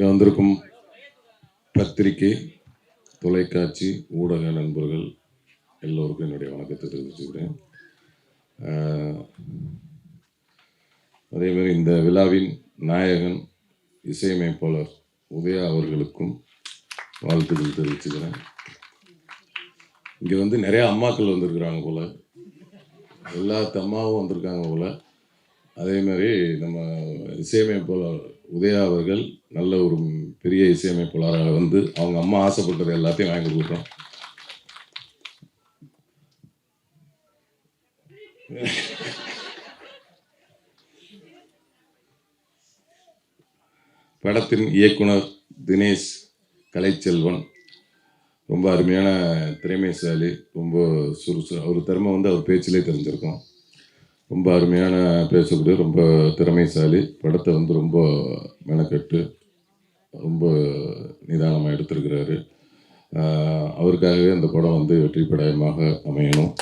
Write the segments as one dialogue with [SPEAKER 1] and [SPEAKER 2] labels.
[SPEAKER 1] இங்கே வந்திருக்கும் பத்திரிகை தொலைக்காட்சி ஊடக நண்பர்கள் எல்லோருக்கும் என்னுடைய வணக்கத்தை தெரிவிச்சுக்கிறேன். அதேமாதிரி அதே மாதிரி இந்த விழாவின் நாயகன் இசையமைப்பாளர் உதயா அவர்களுக்கும் வாழ்த்துக்கள் தெரிவிச்சுக்கிறேன். இங்கே வந்து நிறையா அம்மாக்கள் வந்திருக்கிறாங்க போல். எல்லா அம்மாவும் வந்திருக்காங்க போல். அதே மாதிரி நம்ம இசையமைப்பாளர் உதயா அவர்கள் நல்ல ஒரு பெரிய இசையமைப்பாளராக வந்து அவங்க அம்மா ஆசைப்பட்டது எல்லாத்தையும் வாங்கி கொடுக்குறோம். படத்தின் இயக்குனர் தினேஷ் கலைச்செல்வன். ரொம்ப அருமையான திறமைசாலி ரொம்ப சுறுசு அவர் திறமை வந்து அவர் பேச்சிலே தெரிஞ்சிருக்கும். ரொம்ப அருமையான பேசக்கூடிய ரொம்ப திறமைசாலி படத்தை வந்து ரொம்ப மெனக்கெட்டு ரொம்ப நிதானமாக எடுத்திருக்கிறாரு. அவருக்காகவே அந்த படம் வந்து வெற்றி படமாக அமையணும்.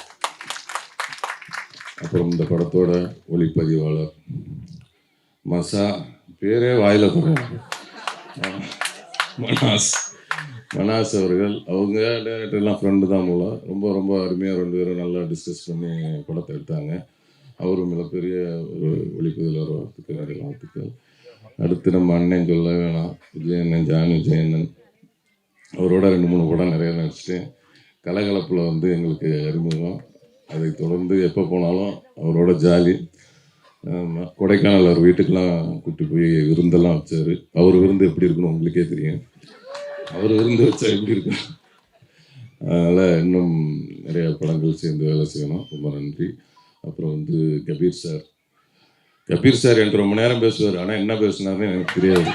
[SPEAKER 1] அப்புறம் இந்த படத்தோட ஒளிப்பதிவாளர் மசா பேரே வாயில மனாஸ். மனாஸ் அவர்கள் அவங்க டேரக்டர்லாம் ஃப்ரெண்டு தான் போல. ரொம்ப ரொம்ப அருமையாக ரெண்டு பேரும் நல்லா டிஸ்கஸ் பண்ணி படத்தை எடுத்தாங்க. அவரும் மிகப்பெரிய ஒரு ஒளிப்பதிவாளர் வாழ்த்துக்கள் நிறைய வாழ்த்துக்கள். அடுத்து நம்ம அண்ணன் சொல்ல வேணாம். விஜயண்ணன் ஜானு ஜெயண்ணன். அவரோட ரெண்டு மூணு படம் நிறைய நடிச்சிட்டேன் கலகலப்பில் வந்து எங்களுக்கு அறிமுகம். அதை தொடர்ந்து எப்போ போனாலும் அவரோட ஜாலி. கொடைக்கானல் அவர் வீட்டுக்கெல்லாம் கூட்டி போய் விருந்தெல்லாம் வச்சார். அவர் விருந்து எப்படி இருக்குன்னு உங்களுக்கே தெரியும். அவர் விருந்து வச்சா எப்படி இருக்கும்? அதனால் இன்னும் நிறைய படங்கள் சேர்ந்து வேலை செய்யணும். ரொம்ப நன்றி. அப்புறம் வந்து கபீர் சார். கபீர் சார் என்கிட்ட ரொம்ப நேரம் பேசுவார். ஆனால் என்ன பேசுனாருன்னு எனக்கு தெரியாது.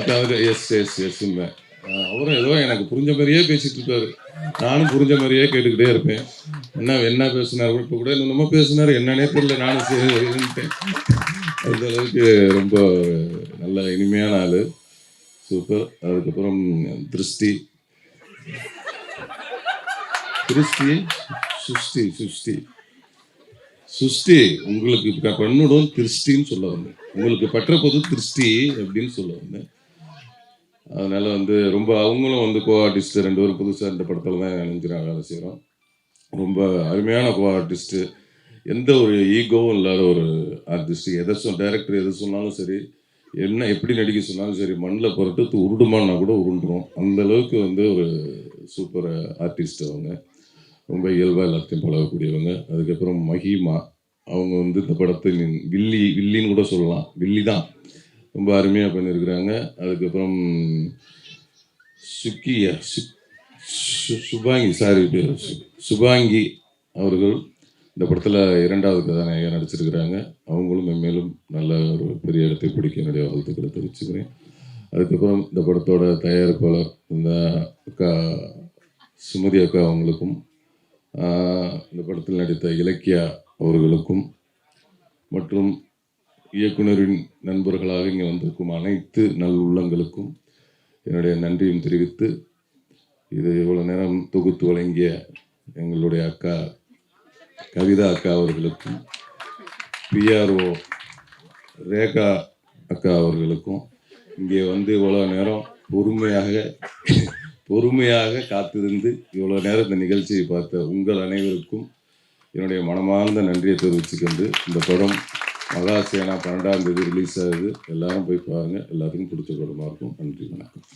[SPEAKER 1] அதாவது எஸ் எஸ் எஸ்ங்க அவரும் ஏதோ எனக்கு புரிஞ்ச மாதிரியே பேசிட்டு இருப்பாரு. நானும் புரிஞ்ச மாதிரியே கேட்டுக்கிட்டே இருப்பேன். என்ன என்ன பேசினார் இப்போ கூட என்னமோ பேசினார். என்னன்னே தெரியல நானும் சரி இருந்துட்டேன் அந்த அளவுக்கு ரொம்ப நல்ல இனிமையான ஆள். சூப்பர். அதுக்கப்புறம் திருஷ்டி. திருஷ்டி சுஷ்டி சுஷ்டி. சுஷ்டி உங்களுக்கு இப்ப பெண்ணுடன் திருஷ்டின்னு சொல்ல வந்தேன். உங்களுக்கு பற்ற பொது திருஷ்டி அப்படின்னு சொல்ல வந்தேன். அதனால வந்து ரொம்ப அவங்களும் வந்து கோ ஆர்டிஸ்ட் ரெண்டு பேரும் புதுசாக இந்த படத்தில் தான் நினைஞ்சிறாங்க வேலை செய்கிறோம் ரொம்ப அருமையான கோ ஆர்டிஸ்ட்டு எந்த ஒரு ஈகோவும் இல்லாத ஒரு ஆர்டிஸ்ட் எதை சொல் டைரக்டர் எதை சொன்னாலும் சரி என்ன எப்படி நடிக்க சொன்னாலும் சரி மண்ணில் புரட்டு உருடுமான்னா கூட உருண்டுறோம் அந்த அளவுக்கு வந்து ஒரு சூப்பர் ஆர்டிஸ்ட் அவங்க. ரொம்ப இயல்பாக எல்லாத்தையும் பழகக்கூடியவங்க. அதுக்கப்புறம் மஹிமா அவங்க வந்து இந்த படத்தை வில்லி வில்லின்னு கூட சொல்லலாம். வில்லி தான். ரொம்ப அருமையாக பண்ணியிருக்கிறாங்க. அதுக்கப்புறம் சுக்கியா சு சுபாங்கி சாரி பேர் சுபாங்கி அவர்கள் இந்த படத்தில் இரண்டாவது கதாநாயகன் நடிச்சிருக்கிறாங்க. அவங்களும் மென்மேலும் நல்ல ஒரு பெரிய இடத்தை பிடிக்க என்னுடைய வாழ்த்துக்களை தெரிவிச்சுக்கிறேன். அதுக்கப்புறம் இந்த படத்தோட தயாரிப்பாளர் இந்த அக்கா சுமதி அக்கா அவங்களுக்கும் இந்த படத்தில் நடித்த இலக்கியா அவர்களுக்கும் மற்றும் இயக்குனரின் நண்பர்களாக இங்கே வந்திருக்கும் அனைத்து நல் உள்ளங்களுக்கும் என்னுடைய நன்றியும் தெரிவித்து இது இவ்வளோ நேரம் தொகுத்து வழங்கிய எங்களுடைய அக்கா கவிதா அக்கா அவர்களுக்கும் பிஆர்ஓ ரேகா அக்கா அவர்களுக்கும் இங்கே வந்து இவ்வளோ நேரம் பொறுமையாக பொறுமையாக காத்திருந்து இவ்வளோ நேரம் இந்த நிகழ்ச்சியை பார்த்த உங்கள் அனைவருக்கும் என்னுடைய மனமார்ந்த நன்றியை தெரிவிச்சுக்கொண்டு இந்த படம் மகாசேனா பன்னெண்டாம் தேதி ரிலீஸ் ஆகுது. எல்லாரும் போய் பாருங்கள் எல்லாத்துக்கும் பிடிச்ச படமாக இருக்கும் நன்றி வணக்கம்.